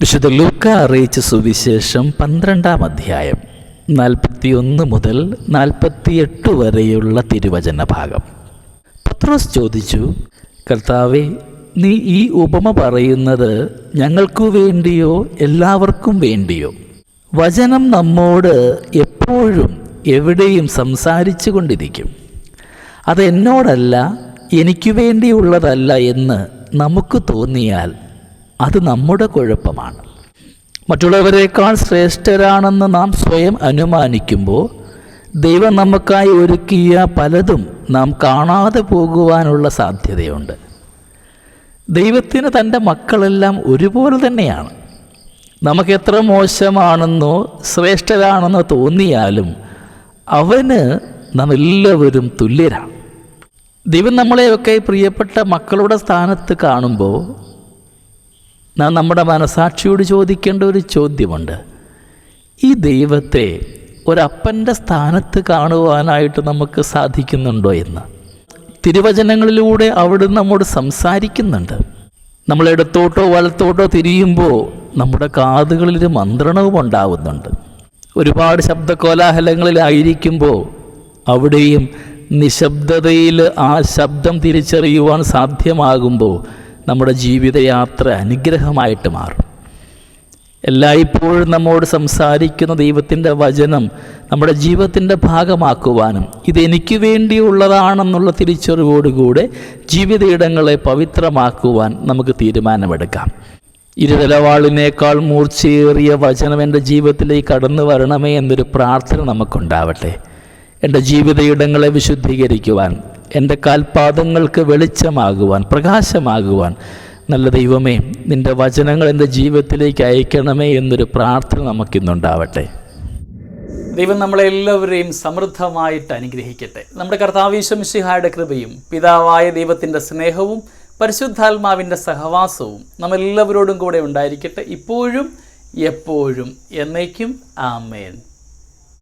വിശുദ്ധ ലൂക്ക അറിയിച്ച സുവിശേഷം പന്ത്രണ്ടാം അധ്യായം നാൽപ്പത്തിയൊന്ന് മുതൽ നാൽപ്പത്തിയെട്ട് വരെയുള്ള തിരുവചന ഭാഗം. പത്രോസ് ചോദിച്ചു കർത്താവെ നീ ഈ ഉപമ പറയുന്നത് ഞങ്ങൾക്കു വേണ്ടിയോ എല്ലാവർക്കും വേണ്ടിയോ? വചനം നമ്മോട് എപ്പോഴും എവിടെയും സംസാരിച്ചു കൊണ്ടിരിക്കും. അത് എന്നോടല്ല എനിക്ക് വേണ്ടിയുള്ളതല്ല എന്ന് നമുക്ക് തോന്നിയാൽ അത് നമ്മുടെ കുഴപ്പമാണ്. മറ്റുള്ളവരെക്കാൾ ശ്രേഷ്ഠരാണെന്ന് നാം സ്വയം അനുമാനിക്കുമ്പോൾ ദൈവം നമുക്കായി ഒരുക്കിയ പലതും നാം കാണാതെ പോകുവാനുള്ള സാധ്യതയുണ്ട്. ദൈവത്തിന് തന്റെ മക്കളെല്ലാം ഒരുപോലെ തന്നെയാണ്. നമുക്ക് എത്ര മോശമാണെന്നോ ശ്രേഷ്ഠരാണെന്നോ തോന്നിയാലും അവന് നാം എല്ലാവരും തുല്യരാണ്. ദൈവം നമ്മളെയൊക്കെ പ്രിയപ്പെട്ട മക്കളുടെ സ്ഥാനത്ത് കാണുമ്പോൾ നാം നമ്മുടെ മനസാക്ഷിയോട് ചോദിക്കേണ്ട ഒരു ചോദ്യമുണ്ട്. ഈ ദൈവത്തെ ഒരപ്പന്റെ സ്ഥാനത്ത് കാണുവാനായിട്ട് നമുക്ക് സാധിക്കുന്നുണ്ടോ എന്ന്? തിരുവചനങ്ങളിലൂടെ അവിടുന്ന് നമ്മോട് സംസാരിക്കുന്നുണ്ട്. നമ്മൾ ഇടത്തോട്ടോ വലത്തോട്ടോ തിരിയുമ്പോൾ നമ്മുടെ കാതുകളിലൊരു മന്ത്രണവും ഉണ്ടാവുന്നുണ്ട്. ഒരുപാട് ശബ്ദകോലാഹലങ്ങളിലായിരിക്കുമ്പോൾ അവിടെയും നിശബ്ദതയിൽ ആ ശബ്ദം തിരിച്ചറിയുവാൻ സാധ്യമാകുമ്പോൾ നമ്മുടെ ജീവിതയാത്ര അനുഗ്രഹമായിട്ട് മാറും. എല്ലായ്പ്പോഴും നമ്മോട് സംസാരിക്കുന്ന ദൈവത്തിന്റെ വചനം നമ്മുടെ ജീവിതത്തിന്റെ ഭാഗമാക്കുവാനും ഇതെനിക്ക് വേണ്ടിയുള്ളതാണെന്നുള്ള തിരിച്ചറിവോടുകൂടെ ജീവിതയിടങ്ങളെ പവിത്രമാക്കുവാൻ നമുക്ക് തീരുമാനമെടുക്കാം. ഇരുതലവാളിനേക്കാൾ മൂർച്ചയേറിയ വചനം എന്റെ ജീവിതത്തിലേക്ക് കടന്നു വരണമേ എന്നൊരു പ്രാർത്ഥന നമുക്കുണ്ടാവട്ടെ. എന്റെ ജീവിതയിടങ്ങളെ വിശുദ്ധീകരിക്കുവാൻ എന്റെ കാൽപാദങ്ങൾക്ക് വെളിച്ചമാകുവാൻ പ്രകാശമാകുവാൻ. നല്ല ദൈവമേ നിന്റെ വചനങ്ങൾ എന്റെ ജീവിതത്തിലേക്ക് അയക്കണമേ എന്നൊരു പ്രാർത്ഥന നമുക്കിന്നുണ്ടാവട്ടെ. ദൈവം നമ്മളെല്ലാവരെയും സമൃദ്ധമായിട്ട് അനുഗ്രഹിക്കട്ടെ. നമ്മുടെ കർത്താവീശ്വമിശിഹായുടെ കൃപയും പിതാവായ ദൈവത്തിന്റെ സ്നേഹവും പരിശുദ്ധാത്മാവിന്റെ സഹവാസവും നമ്മളെല്ലാവരോടും കൂടെ ഉണ്ടായിരിക്കട്ടെ. ഇപ്പോഴും എപ്പോഴും എന്നേക്കും ആമേൻ.